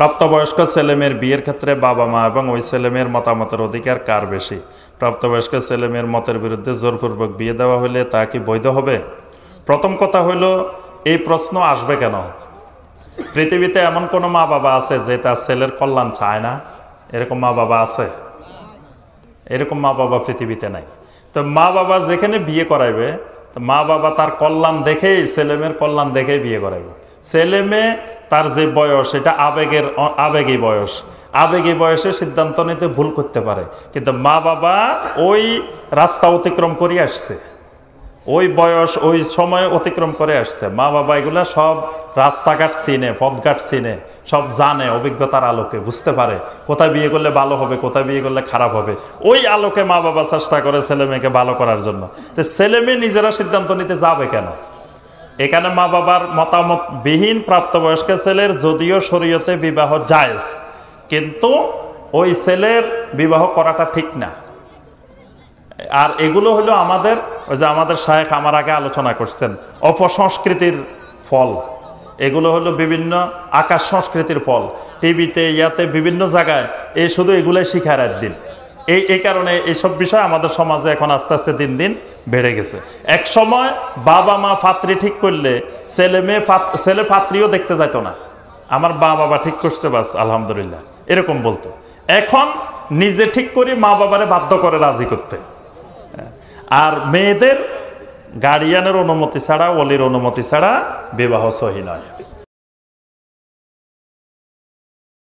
প্রাপ্তবয়স্ক ছেলেমেয়ের বিয়ের ক্ষেত্রে বাবা মা এবং ওই ছেলেমেয়ের মতামতের অধিকার কার বেশি? প্রাপ্তবয়স্ক ছেলেমেয়ের মতের বিরুদ্ধে জোরপূর্বক বিয়ে দেওয়া হলে তা কি বৈধ হবে? প্রথম কথা হলো এই প্রশ্ন আসবে কেন? পৃথিবীতে এমন কোনো মা বাবা আছে যে তার ছেলের কল্যাণ চায় না? এরকম মা বাবা আছে? এরকম মা বাবা পৃথিবীতে নাই। তো মা বাবা যেখানে বিয়ে করাইবে মা বাবা তার কল্যাণ দেখেই, ছেলেমেয়ের কল্যাণ দেখেই বিয়ে করাইবে। ছেলে মেয়ে তার যে বয়স, এটা আবেগের আবেগী বয়স। আবেগী বয়সে সিদ্ধান্ত নিতে ভুল করতে পারে। কিন্তু মা বাবা ওই রাস্তা অতিক্রম করে আসছে। ওই বয়স, ওই সময় অতিক্রম করে আসছে। মা বাবা এগুলা সব রাস্তাঘাট চিনে, পথঘাট চিনে, সব জানে, অভিজ্ঞতার আলোকে, বুঝতে পারে। কোথায় বিয়ে করলে ভালো হবে, কোথায় বিয়ে করলে খারাপ হবে। ওই আলোকে মা বাবা চেষ্টা করে ছেলে মেয়েকে ভালো করার জন্য। তো ছেলে মেয়ে নিজেরা সিদ্ধান্ত নিতে যাবে কেন? এখানে মা বাবার মতামত বিহীন প্রাপ্তবয়স্ক ছেলের যদিও শরীয়তে বিবাহ জায়েজ, কিন্তু ওই ছেলের বিবাহ করাটা ঠিক না। আর এগুলো হলো আমাদের, ওই যে আমাদের শায়েখ আমার আগে আলোচনা করছেন, অপসংস্কৃতির ফল। এগুলো হলো বিভিন্ন আকাশ সংস্কৃতির ফল। টিভিতে, ইয়াতে, বিভিন্ন জায়গায় এই শুধু এগুলোই শিখার একদিন। এই এই কারণে এইসব বিষয় আমাদের সমাজে এখন আস্তে আস্তে দিন দিন বেড়ে গেছে। এক সময় বাবা মা পাত্রী ঠিক করলে ছেলে মেয়ে ছেলে পাত্রীও দেখতে যাইতো না। আমার মা বাবা ঠিক করছে বাস, আলহামদুলিল্লাহ। এরকম বলতো। এখন নিজে ঠিক করি মা বাবারে বাধ্য করে রাজি করতে। আর মেয়েদের গার্ডিয়ানের অনুমতি ছাড়া, অলির অনুমতি ছাড়া বিবাহ সহি নয়।